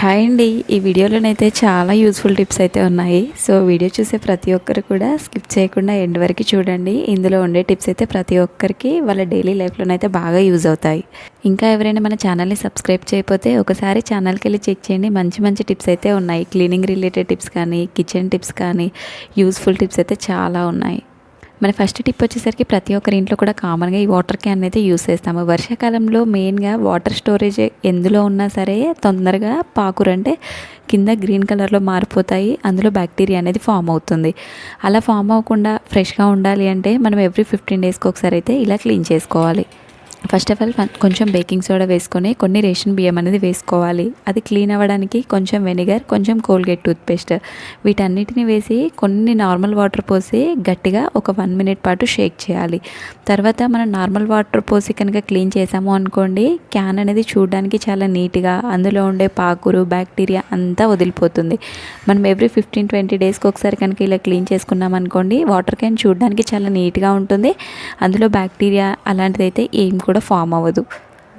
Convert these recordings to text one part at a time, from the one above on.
Hi అండి. ఈ వీడియోలోనైతే చాలా యూస్ఫుల్ టిప్స్ అయితే ఉన్నాయి. సో వీడియో చూసే ప్రతి ఒక్కరు కూడా స్కిప్ చేయకుండా ఎండ్ వరకు చూడండి. ఇందులో ఉండే టిప్స్ అయితే ప్రతి ఒక్కరికి వాళ్ళ డైలీ లైఫ్లోనైతే బాగా యూజ్ అవుతాయి. ఇంకా ఎవరైనా మన ఛానల్ని సబ్స్క్రైబ్ చేయకపోతే ఒకసారి ఛానల్కి వెళ్ళి చెక్ చేయండి. మంచి మంచి టిప్స్ అయితే ఉన్నాయి. క్లీనింగ్ రిలేటెడ్ టిప్స్ కానీ కిచెన్ టిప్స్ కానీ యూస్ఫుల్ టిప్స్ అయితే చాలా ఉన్నాయి. మన ఫస్ట్ టిప్ వచ్చేసరికి ప్రతి ఒక్కరి ఇంట్లో కూడా కామన్గా ఈ వాటర్ క్యాన్ అయితే యూస్ చేస్తాము. వర్షాకాలంలో మెయిన్గా వాటర్ స్టోరేజ్ ఎందులో ఉన్నా సరే తొందరగా పాకురంటే కింద గ్రీన్ కలర్లో మారిపోతాయి. అందులో బ్యాక్టీరియా అనేది ఫామ్ అవుతుంది. అలా ఫామ్ అవ్వకుండా ఫ్రెష్గా ఉండాలి అంటే మనం ఎవ్రీ ఫిఫ్టీన్ డేస్కి ఒకసారి అయితే ఇలా క్లీన్ చేసుకోవాలి. ఫస్ట్ ఆఫ్ ఆల్ కొంచెం బేకింగ్ సోడా వేసుకొని కొన్ని రేషన్ బియ్యం అనేది వేసుకోవాలి. అది క్లీన్ అవ్వడానికి కొంచెం వెనిగర్ కొంచెం కోల్గేట్ టూత్పేస్ట్ వీటన్నిటిని వేసి కొన్ని నార్మల్ వాటర్ పోసి గట్టిగా ఒక వన్ మినిట్ పాటు షేక్ చేయాలి. తర్వాత మనం నార్మల్ వాటర్ పోసి కనుక క్లీన్ చేసాము అనుకోండి క్యాన్ అనేది చూడడానికి చాలా నీట్గా అందులో ఉండే పాకురు బ్యాక్టీరియా అంతా వదిలిపోతుంది. మనం ఎవ్రీ ఫిఫ్టీన్ ట్వంటీ డేస్కి ఒకసారి కనుక ఇలా క్లీన్ చేసుకున్నాం అనుకోండి వాటర్ క్యాన్ చూడడానికి చాలా నీట్గా ఉంటుంది. అందులో బ్యాక్టీరియా అలాంటిది అయితే ఏం కూడా కూడా ఫామ్ అవ్వదు.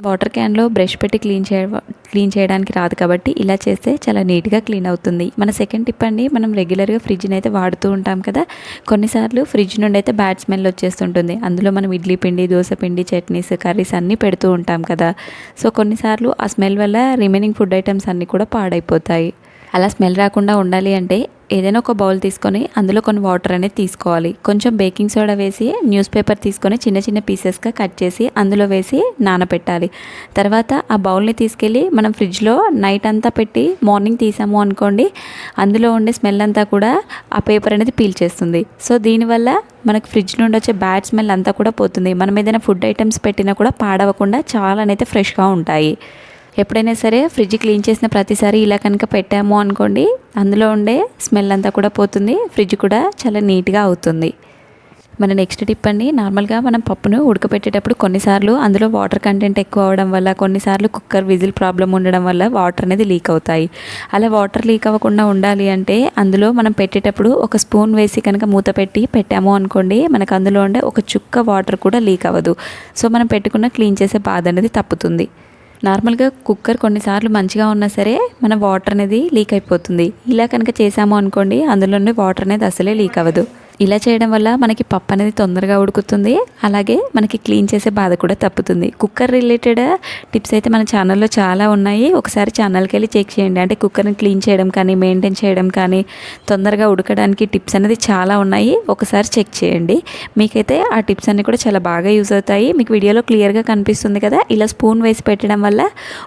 వాటర్ క్యాన్లో బ్రష్ పెట్టి క్లీన్ చేయ క్లీన్ చేయడానికి రాదు కాబట్టి ఇలా చేస్తే చాలా నీట్గా క్లీన్ అవుతుంది. మన సెకండ్ టిప్ అండి మనం రెగ్యులర్గా ఫ్రిడ్జ్ని అయితే వాడుతూ ఉంటాం కదా. కొన్నిసార్లు ఫ్రిడ్జ్ నుండి అయితే బ్యాడ్ స్మెల్ వచ్చేస్తుంటుంది. అందులో మనం ఇడ్లీ పిండి దోశ పిండి చట్నీస్ కర్రీస్ అన్నీ పెడుతూ ఉంటాం కదా. సో కొన్నిసార్లు ఆ స్మెల్ వల్ల రిమైనింగ్ ఫుడ్ ఐటమ్స్ అన్నీ కూడా పాడైపోతాయి. అలా స్మెల్ రాకుండా ఉండాలి అంటే ఏదైనా ఒక బౌల్ తీసుకొని అందులో కొన్ని వాటర్ అనేది తీసుకోవాలి. కొంచెం బేకింగ్ సోడా వేసి న్యూస్ పేపర్ తీసుకొని చిన్న చిన్న పీసెస్గా కట్ చేసి అందులో వేసి నానబెట్టాలి తర్వాత ఆ బౌల్ని తీసుకెళ్ళి మనం ఫ్రిడ్జ్లో నైట్ అంతా పెట్టి మార్నింగ్ తీసాము అనుకోండి అందులో ఉండే స్మెల్ అంతా కూడా ఆ పేపర్ అనేది పీల్చేస్తుంది సో దీనివల్ల మనకు ఫ్రిడ్జ్ నుండి వచ్చే బ్యాడ్ స్మెల్ అంతా కూడా పోతుంది. మనం ఏదైనా ఫుడ్ ఐటమ్స్ పెట్టినా కూడా పాడవకుండా చాలా అయితే ఫ్రెష్గా ఉంటాయి. ఎప్పుడైనా సరే ఫ్రిడ్జ్ క్లీన్ చేసిన ప్రతిసారి ఇలా కనుక పెట్టాము అనుకోండి అందులో ఉండే స్మెల్ అంతా కూడా పోతుంది ఫ్రిడ్జ్ కూడా చాలా నీట్గా అవుతుంది. మన నెక్స్ట్ టిప్ అండి నార్మల్గా మనం పప్పును ఉడకపెట్టేటప్పుడు కొన్నిసార్లు అందులో వాటర్ కంటెంట్ ఎక్కువ అవడం వల్ల కొన్నిసార్లు కుక్కర్ విజిల్ ప్రాబ్లం ఉండడం వల్ల వాటర్ అనేది లీక్ అవుతాయి. అలా వాటర్ లీక్ అవ్వకుండా ఉండాలి అంటే అందులో మనం పెట్టేటప్పుడు ఒక స్పూన్ వేసి కనుక మూత పెట్టి పెట్టాము అనుకోండి మనకు అందులో ఉండే ఒక చుక్క వాటర్ కూడా లీక్ అవ్వదు. సో మనం పెట్టుకున్న క్లీన్ చేసే బాధ అనేది తప్పుతుంది. నార్మల్గా కుక్కర్ కొన్నిసార్లు మంచిగా ఉన్నా సరే మన వాటర్ అనేది లీక్ అయిపోతుంది. ఇలా కనుక చేసాము అనుకోండి అందులోనే వాటర్ అనేది అసలే లీక్ అవ్వదు. ఇలా చేయడం వల్ల మనకి పప్పు అనేది తొందరగా ఉడుకుతుంది. అలాగే మనకి క్లీన్ చేసే బాధ కూడా తప్పుతుంది. కుక్కర్ రిలేటెడ్ టిప్స్ అయితే మన ఛానల్లో చాలా ఉన్నాయి. ఒకసారి ఛానల్కి వెళ్ళి చెక్ చేయండి. అంటే కుక్కర్ని క్లీన్ చేయడం కానీ మెయింటైన్ చేయడం కానీ తొందరగా ఉడకడానికి టిప్స్ అనేది చాలా ఉన్నాయి. ఒకసారి చెక్ చేయండి. మీకైతే ఆ టిప్స్ అన్నీ కూడా చాలా బాగా యూజ్ అవుతాయి. మీకు వీడియోలో క్లియర్గా కనిపిస్తుంది కదా? ఇలా స్పూన్ వేసి పెట్టడం వల్ల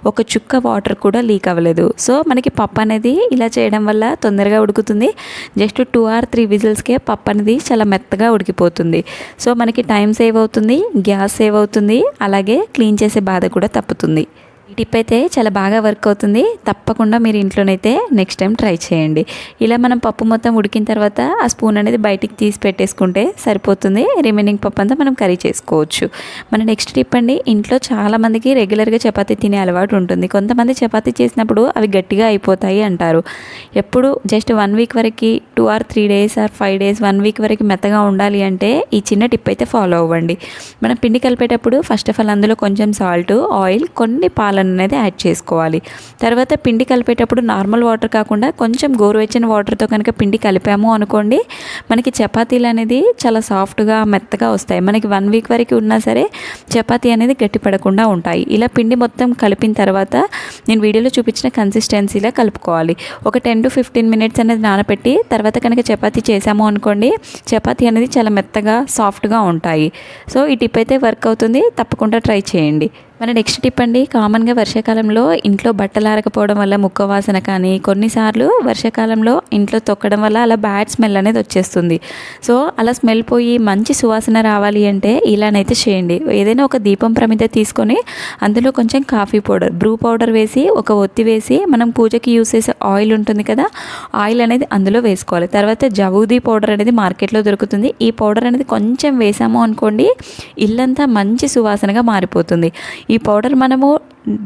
ఒక చుక్క వాటర్ కూడా లీక్ అవ్వలేదు. సో మనకి పప్పు అనేది ఇలా చేయడం వల్ల తొందరగా ఉడుకుతుంది. జస్ట్ టూ ఆర్ త్రీ విజిల్స్కే పప్పు అనేది అనేది చాలా మెత్తగా ఉడికిపోతుంది. సో మనకి టైం సేవ్ అవుతుంది గ్యాస్ సేవ్ అవుతుంది అలాగే క్లీన్ చేసే బాధ కూడా తప్పుతుంది. ఈ టిప్ అయితే చాలా బాగా వర్క్ అవుతుంది. తప్పకుండా మీరు ఇంట్లోనైతే నెక్స్ట్ టైం ట్రై చేయండి. ఇలా మనం పప్పు మొత్తం ఉడికిన తర్వాత ఆ స్పూన్ అనేది బయటికి తీసి పెట్టేసుకుంటే సరిపోతుంది. రిమైనింగ్ పప్పు అంతా మనం కర్రీ చేసుకోవచ్చు. మన నెక్స్ట్ టిప్ అండి ఇంట్లో చాలామందికి రెగ్యులర్గా చపాతీ తినే అలవాటు ఉంటుంది. కొంతమంది చపాతీ చేసినప్పుడు అవి గట్టిగా అయిపోతాయి అంటారు. ఎప్పుడు జస్ట్ వన్ వీక్ వరకు two or three days or five days one week వరకు మెత్తగా ఉండాలి అంటే ఈ చిన్న టిప్ అయితే ఫాలో అవ్వండి. మనం పిండి కలిపేటప్పుడు ఫస్ట్ ఆఫ్ ఆల్ అందులో కొంచెం సాల్ట్ ఆయిల్ కొన్ని పాల పాలను అనేది యాడ్ చేసుకోవాలి. తర్వాత పిండి కలిపేటప్పుడు నార్మల్ వాటర్ కాకుండా కొంచెం గోరువెచ్చని వాటర్తో కనుక పిండి కలిపాము అనుకోండి మనకి చపాతీలు అనేది చాలా సాఫ్ట్గా మెత్తగా వస్తాయి. మనకి వన్ వీక్ వరకు ఉన్నా సరే చపాతీ అనేది గట్టిపడకుండా ఉంటాయి. ఇలా పిండి మొత్తం కలిపిన తర్వాత నేను వీడియోలో చూపించిన కన్సిస్టెన్సీలా కలుపుకోవాలి. ఒక టెన్ టు ఫిఫ్టీన్ మినిట్స్ అనేది నానపెట్టి తర్వాత కనుక చపాతీ చేసాము అనుకోండి చపాతీ అనేది చాలా మెత్తగా సాఫ్ట్గా ఉంటాయి. సో ఈ టిప్ అయితే వర్క్ అవుతుంది. తప్పకుండా ట్రై చేయండి. మన నెక్స్ట్ టిప్ అండి కామన్గా వర్షాకాలంలో ఇంట్లో బట్టలు ఆరకపోవడం వల్ల ముక్క వాసన కానీ కొన్నిసార్లు వర్షాకాలంలో ఇంట్లో తొక్కడం వల్ల అలా బ్యాడ్ స్మెల్ అనేది వచ్చేస్తుంది. సో అలా స్మెల్ పోయి మంచి సువాసన రావాలి అంటే ఇలానైతే చేయండి. ఏదైనా ఒక దీపం ప్రమిద తీసుకొని అందులో కొంచెం కాఫీ పౌడర్ బ్రూ పౌడర్ వేసి ఒక ఒత్తి వేసి మనం పూజకి యూస్ చేసే ఆయిల్ ఉంటుంది కదా ఆయిల్ అనేది అందులో వేసుకోవాలి. తర్వాత జవూదీ పౌడర్ అనేది మార్కెట్లో దొరుకుతుంది. ఈ పౌడర్ అనేది కొంచెం వేసాము అనుకోండి ఇల్లంతా మంచి సువాసనగా మారిపోతుంది. ఈ పౌడర్ మనము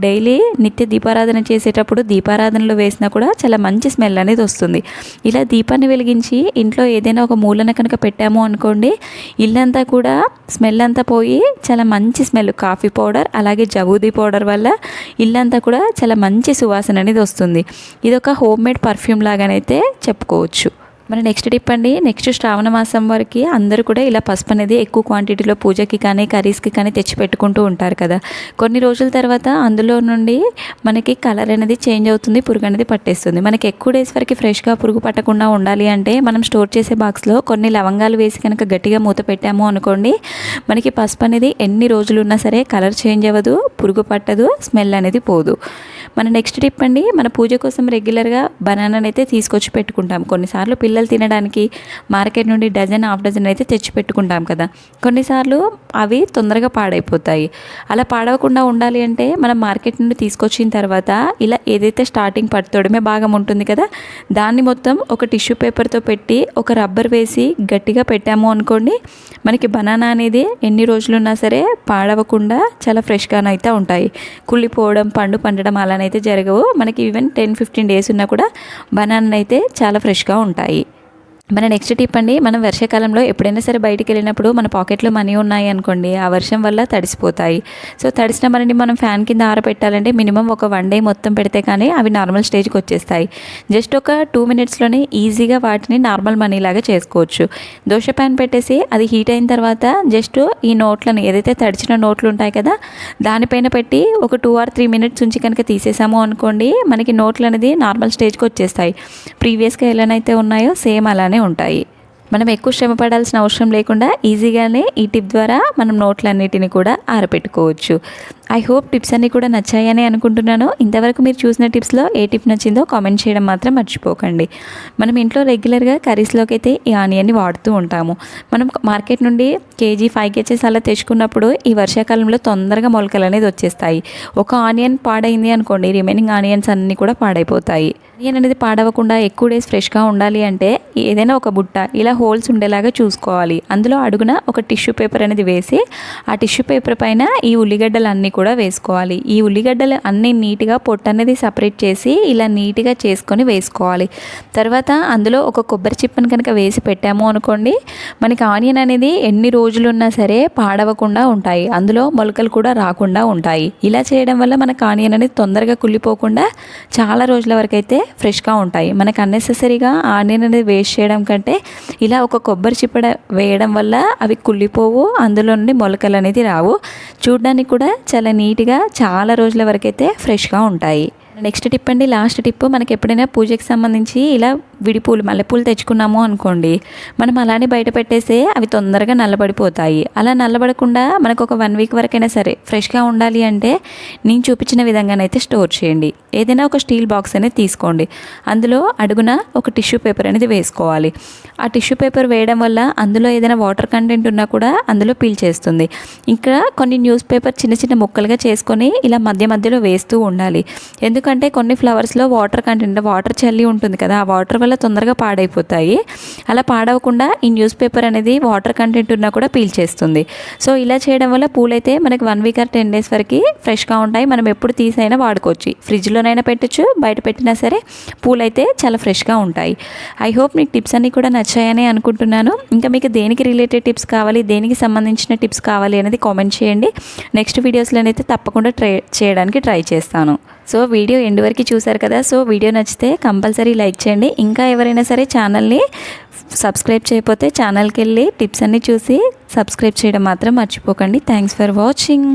డైలీ నిత్య దీపారాధన చేసేటప్పుడు దీపారాధనలో వేసినా కూడా చాలా మంచి స్మెల్ అనేది వస్తుంది. ఇలా దీపాన్ని వెలిగించి ఇంట్లో ఏదైనా ఒక మూలన కనుక పెట్టాము అనుకోండి ఇల్లంతా కూడా స్మెల్ అంతా పోయి చాలా మంచి స్మెల్ కాఫీ పౌడర్ అలాగే జవూదీ పౌడర్ వల్ల ఇల్లంతా కూడా చాలా మంచి సువాసన అనేది వస్తుంది. ఇది ఒక హోమ్ మేడ్ పర్ఫ్యూమ్ లాగానైతే చెప్పుకోవచ్చు. మరి నెక్స్ట్ టిప్ అండి. నెక్స్ట్ శ్రావణ మాసం వరకు అందరూ కూడా ఇలా పసుపు అనేది ఎక్కువ క్వాంటిటీలో పూజకి కానీ కర్రీస్కి కానీ తెచ్చి పెట్టుకుంటూ ఉంటారు కదా. కొన్ని రోజుల తర్వాత అందులో నుండి మనకి కలర్ అనేది చేంజ్ అవుతుంది పురుగు అనేది పట్టేస్తుంది. మనకి ఎక్కువ డేస్ వరకు ఫ్రెష్గా పురుగు పట్టకుండా ఉండాలి అంటే మనం స్టోర్ చేసే బాక్స్లో కొన్ని లవంగాలు వేసి కనుక గట్టిగా మూత పెట్టాము అనుకోండి మనకి పసుపు అనేది ఎన్ని రోజులు ఉన్నా సరే కలర్ చేంజ్ అవ్వదు పురుగు పట్టదు స్మెల్ అనేది పోదు. మన నెక్స్ట్ టిప్ అండి మన పూజ కోసం రెగ్యులర్గా బనానాని అయితే తీసుకొచ్చి పెట్టుకుంటాం. కొన్నిసార్లు పిల్లలు తినడానికి మార్కెట్ నుండి డజన్ హాఫ్ డజన్ అయితే తెచ్చి పెట్టుకుంటాం కదా. కొన్నిసార్లు అవి తొందరగా పాడైపోతాయి. అలా పాడవకుండా ఉండాలి అంటే మనం మార్కెట్ నుండి తీసుకొచ్చిన తర్వాత ఇలా ఏదైతే స్టార్టింగ్ పట్టుతోడమే భాగం ఉంటుంది కదా దాన్ని మొత్తం ఒక టిష్యూ పేపర్తో పెట్టి ఒక రబ్బర్ వేసి గట్టిగా పెట్టాము అనుకోండి మనకి బనానా అనేది ఎన్ని రోజులున్నా సరే పాడవకుండా చాలా ఫ్రెష్గానైతే ఉంటాయి. కుళ్ళిపోవడం పండు పండడం అలా అలానైతే జరగవు. మనకి ఈవెన్ టెన్ ఫిఫ్టీన్ డేస్ ఉన్నా కూడా బనానా అయితే చాలా ఫ్రెష్గా ఉంటాయి. మన నెక్స్ట్ టిప్ అండి మనం వర్షాకాలంలో ఎప్పుడైనా సరే బయటికి వెళ్ళినప్పుడు మన పాకెట్లో మనీ ఉన్నాయి అనుకోండి ఆ వర్షం వల్ల తడిసిపోతాయి. సో తడిసిన మనని మనం ఫ్యాన్ కింద ఆరబెట్టాలంటే మినిమం ఒక వన్ డే మొత్తం పెడితే కానీ అవి నార్మల్ స్టేజ్కి వచ్చేస్తాయి. జస్ట్ ఒక టూ మినిట్స్లోనే ఈజీగా వాటిని నార్మల్ మనీ లాగా చేసుకోవచ్చు. దోశ ప్యాన్ పెట్టేసి అది హీట్ అయిన తర్వాత జస్ట్ ఈ నోట్లను ఏదైతే తడిచిన నోట్లు ఉంటాయి కదా దానిపైన పెట్టి ఒక టూ ఆర్ త్రీ మినిట్స్ ఉంచి కనుక తీసేసాము అనుకోండి మనకి నోట్లు అనేది నార్మల్ స్టేజ్కి వచ్చేస్తాయి. ప్రీవియస్గా ఎలానైతే ఉన్నాయో సేమ్ అలానే ఉంటాయి. మనం ఎక్కువ శ్రమ పడాల్సిన అవసరం లేకుండా ఈజీగానే ఈ టిప్ ద్వారా మనం నోట్లన్నిటిని కూడా ఆరపెట్టుకోవచ్చు. ఐ హోప్ టిప్స్ అన్నీ కూడా నచ్చాయని అనుకుంటున్నాను. ఇంతవరకు మీరు చూసిన టిప్స్లో ఏ టిప్ నచ్చిందో కామెంట్ చేయడం మాత్రం మర్చిపోకండి. మనం ఇంట్లో రెగ్యులర్గా కర్రీస్లోకి అయితే ఈ ఆనియన్ని వాడుతూ ఉంటాము. మనం మార్కెట్ నుండి కేజీ ఫైవ్ కేజీస్ అలా తెచ్చుకున్నప్పుడు ఈ వర్షాకాలంలో తొందరగా మొలకలు అనేది వచ్చేస్తాయి. ఒక ఆనియన్ పాడైంది అనుకోండి రిమైనింగ్ ఆనియన్స్ అన్నీ కూడా పాడైపోతాయి. ఆనియన్ అనేది పాడవకుండా ఎక్కువ డేస్ ఫ్రెష్గా ఉండాలి అంటే ఏదైనా ఒక బుట్ట ఇలా హోల్స్ ఉండేలాగా చూసుకోవాలి. అందులో అడుగున ఒక టిష్యూ పేపర్ అనేది వేసి ఆ టిష్యూ పేపర్ పైన ఈ ఉల్లిగడ్డలు అన్నీ కూడా వేసుకోవాలి. ఈ ఉల్లిగడ్డలు అన్నీ నీట్గా పొట్టు అనేది సపరేట్ చేసి ఇలా నీట్గా చేసుకొని వేసుకోవాలి. తర్వాత అందులో ఒక కొబ్బరి చిప్పని కనుక వేసి పెట్టాము అనుకోండి మనకి ఆనియన్ అనేది ఎన్ని రోజులు ఉన్నా సరే పాడవకుండా ఉంటాయి. అందులో మొలకలు కూడా రాకుండా ఉంటాయి. ఇలా చేయడం వల్ల మనకు ఆనియన్ అనేది తొందరగా కుళ్ళిపోకుండా చాలా రోజుల వరకు అయితే ఫ్రెష్గా ఉంటాయి. మనకు అన్నెసెసరీగా ఆనియన్ అనేది వేస్ట్ చేయడం కంటే ఇలా ఒక కొబ్బరి చిప్పడ వేయడం వల్ల అవి కుళ్ళిపోవు అందులో నుండి మొలకలు అనేది రావు. చూడడానికి కూడా చాలా నీట్గా చాలా రోజుల వరకు అయితే ఫ్రెష్గా ఉంటాయి. నెక్స్ట్ టిప్ అండి లాస్ట్ టిప్ మనకి ఎప్పుడైనా పూజకి సంబంధించి ఇలా విడిపూలు మల్లెపూలు తెచ్చుకున్నాము అనుకోండి మనం అలానే బయట పెట్టేస్తే అవి తొందరగా నల్లబడిపోతాయి. అలా నల్లబడకుండా మనకు ఒక వన్ వీక్ వరకైనా సరే ఫ్రెష్గా ఉండాలి అంటే నేను చూపించిన విధంగానైతే స్టోర్ చేయండి. ఏదైనా ఒక స్టీల్ బాక్స్ అనేది తీసుకోండి. అందులో అడుగున ఒక టిష్యూ పేపర్ అనేది వేసుకోవాలి. ఆ టిష్యూ పేపర్ వేయడం వల్ల అందులో ఏదైనా వాటర్ కంటెంట్ ఉన్నా కూడా అందులో పీల్చేస్తుంది ఇంకా కొన్ని న్యూస్ పేపర్ చిన్న చిన్న ముక్కలుగా చేసుకొని ఇలా మధ్య మధ్యలో వేస్తూ ఉండాలి. ఎందుకంటే కొన్ని ఫ్లవర్స్లో వాటర్ కంటెంట్ వాటర్ చల్లి ఉంటుంది కదా ఆ వాటర్ వల్ల తొందరగా పాడైపోతాయి. అలా పాడవకుండా ఈ న్యూస్ పేపర్ అనేది వాటర్ కంటెంట్ ఉన్నా కూడా పీల్చేస్తుంది సో ఇలా చేయడం వల్ల పూలైతే మనకి one week or ten days వరకు ఫ్రెష్గా ఉంటాయి. మనం ఎప్పుడు తీసైనా వాడుకోవచ్చు. ఫ్రిడ్జ్లోనైనా పెట్టచ్చు బయట పెట్టినా సరే పూలైతే చాలా ఫ్రెష్గా ఉంటాయి. ఐ హోప్ మీకు టిప్స్ అన్నీ కూడా నచ్చాయని అనుకుంటున్నాను. ఇంకా మీకు దేనికి రిలేటెడ్ టిప్స్ కావాలి దేనికి సంబంధించిన టిప్స్ కావాలి అనేది కామెంట్ చేయండి. నెక్స్ట్ వీడియోస్లోనైతే తప్పకుండా ట్రై చేయడానికి ట్రై చేస్తాను. సో వీడియో ఎండ్ వరకు చూశారు కదా సో వీడియో నచ్చితే కంపల్సరీ లైక్ చేయండి. ఇంకా ఎవరైనా సరే ఛానల్ని సబ్స్క్రైబ్ చేయకపోతే ఛానల్కి వెళ్ళి టిప్స్ అన్నీ చూసి సబ్స్క్రైబ్ చేయడం మాత్రం మర్చిపోకండి. Thanks for watching.